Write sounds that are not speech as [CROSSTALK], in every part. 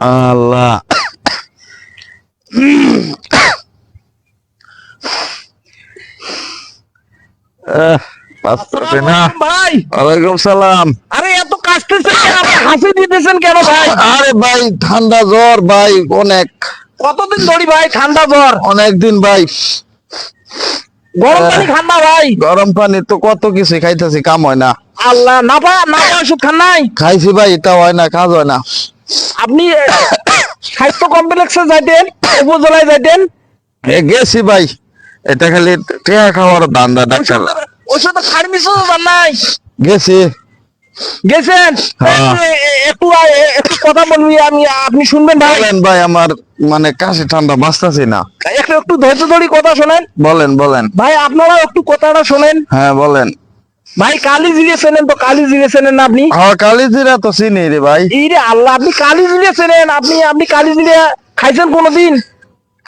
আল্লাহ। ভাই। ওয়ালাইকুম সালাম। আরে এত কাশতেছেন হাসি দিতেছেন কেন ভাই? আরে ভাই ঠান্ডা জ্বর ভাই অনেক। কতদিন ধরি ভাই ঠান্ডা জ্বর? অনেক দিন ভাই। গরম পানি খান না ভাই। গরম পানি তো কত কিছু খাইতেছি কাম হয় না। আল্লাহ না পা না পা ওষুধ খান নাই। খাইছি ভাই এটা হয় না কাজ হয় না। আপনি স্বাস্থ্য কমপ্লেক্সে যাইতেন উপজেলায় যাইতেন। এ গেছি ভাই। এটা খালি টেয়া খাওয়ার ধান্দা ডাক্তার। ওষুধ ফার্মেসি যান নাই। গেছি। গেছেন? হ্যাঁ। একটু একটু কথা বলবি আমি আপনি শুনবেন ভাই। ভাই আমার মানে কাশি ঠান্ডা বাঁচতেছি না। একটু একটু ধৈর্য ধরি কথা শোনেন। বলেন বলেন। ভাই আপনারা একটু কথাটা শোনেন। হ্যাঁ বলেন। ভাই কালি জিরে চেনেন তো কালি জিরে চেনেন না আপনি? হ্যাঁ কালী জিরা তো চিনি রে ভাই। রে আল্লাহ আপনি কালী জিরে চেনেন। আপনি আপনি কালি জিরে খাইছেন কোনোদিন?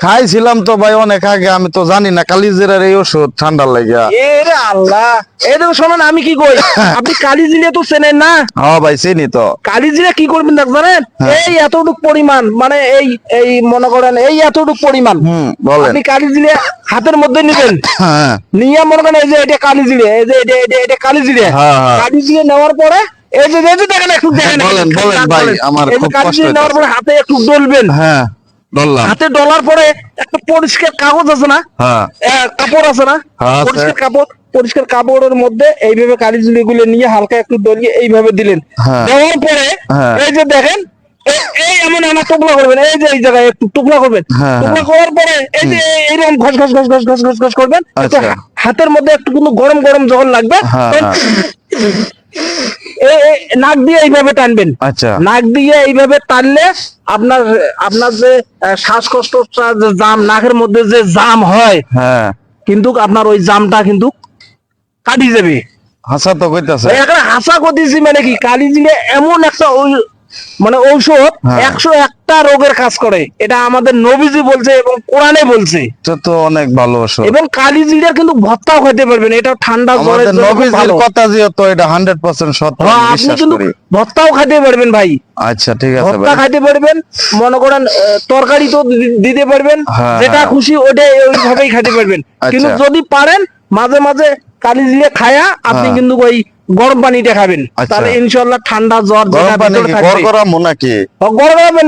খাইছিলাম তো ভাই অনেক আগে আমি তো জানি না কালিজিরার এই ওষুধ ঠান্ডার লাগিয়া। এ রে আল্লাহ এই দেখো শোনেন আমি কি কই? [LAUGHS] আপনি কালি জিরে তো চেনেন না? হ্যাঁ ভাই চিনি তো। কালি জিরে কি করবেন দেখ জানেন? এই এতটুক পরিমাণ মানে এই এই মনে করেন এই এতটুক পরিমাণ। হুম বলেন। আপনি কালি জিরে হাতের মধ্যে নিবেন। হ্যাঁ। নিয়ে মনে করেন এই যে এটা কালি জিরে এই যে এটা এটা এটা কালি জিরে। হ্যাঁ, হ্যাঁ। কালি জিরে নেওয়ার পরে এই যে দেখেন একটু দেখেন বলেন, বলেন ভাই, আমার খুব কষ্ট জিরে নেওয়ার পরে হাতে একটু ডলবেন হ্যাঁ। হাতে ডলার পরে একটা পরিষ্কার কাগজ আছে না? হ্যাঁ। কাপড় আছে না? হ্যাঁ, পরিষ্কার কাপড় পরিষ্কার কাপড়ের মধ্যে এইভাবে কালিজুলি গুলো নিয়ে হালকা একটু দলিয়ে এইভাবে দিলেন। হ্যাঁ। দেওয়ার পরে। এই যে দেখেন এই এমন এমন টুকরা করবেন এই যে এই জায়গায় একটু টুকরা করবেন। টুকরা করার পরে এই যে এইরকম ঘষ ঘষ ঘষ ঘষ ঘষ ঘষ ঘষ করবেন। আচ্ছা। হাতের মধ্যে একটু কিন্তু গরম গরম যখন লাগবে [LAUGHS] নাক দিয়ে এইভাবে টানবেন। আচ্ছা। নাক দিয়ে এইভাবে টানলে আপনার আপনার যে শ্বাসকষ্ট যে জাম নাকের মধ্যে যে জাম হয় হ্যাঁ। কিন্তু আপনার ওই জামটা কিন্তু কাটি যাবে। হাসা তো কইতাছে। এখানে হাসা কইতেছি মানে কি? কালি দিলে এমন একটা ঔ- মানে ঔষধ হ্যাঁ। একশো একটা রোগের কাজ করে এটা আমাদের নবীজি বলছে এবং কোরআনে বলছে তো অনেক ভালো ওষুধ এবং কালি জিরের কিন্তু ভত্তাও খেতে পারবেন এটা ঠান্ডা জ্বরের নবীজির। কথা যেহেতু এটা হান্ড্রেড পার্সেন্ট সত্য হ্যাঁ, আপনি কিন্তু করি ভত্তাও খেতে পারবেন ভাই আচ্ছা ঠিক আছে ভর্তা খাইতে পারবেন মনে করেন তরকারি তো দিতে পারবেন হ্যাঁ, যেটা। খুশি ওটাই ওইভাবেই খাইতে পারবেন আচ্ছা। কিন্তু যদি পারেন মাঝে মাঝে কালি জিরে খায়া আপনি। কিন্তু ওই গরম পানিটা খাবেন আচ্ছা। তাহলে ইনশাল্লাহ ঠান্ডা জ্বর গরম নাকি?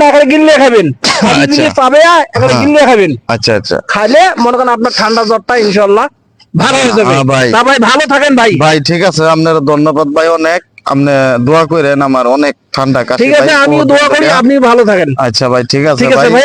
না এখানে গিললে খাবেন। আচ্ছা। চাবে এখানে হ্যাঁ। গিললে খাবেন। আচ্ছা আচ্ছা। খাইলে মনে করেন আপনার ঠান্ডা জ্বরটা ইনশাল্লাহ ভালো হয়ে যাবে। হ্যাঁ, ভাই। তা ভাই ভালো থাকেন ভাই। ভাই ঠিক আছে আপনার ধন্যবাদ ভাই অনেক। আপনি দোয়া করেন আমার অনেক ঠান্ডা কাশি ঠিক আছে। আমিও দোয়া করি আপনি ভালো থাকেন। আচ্ছা ভাই ঠিক আছে ভাই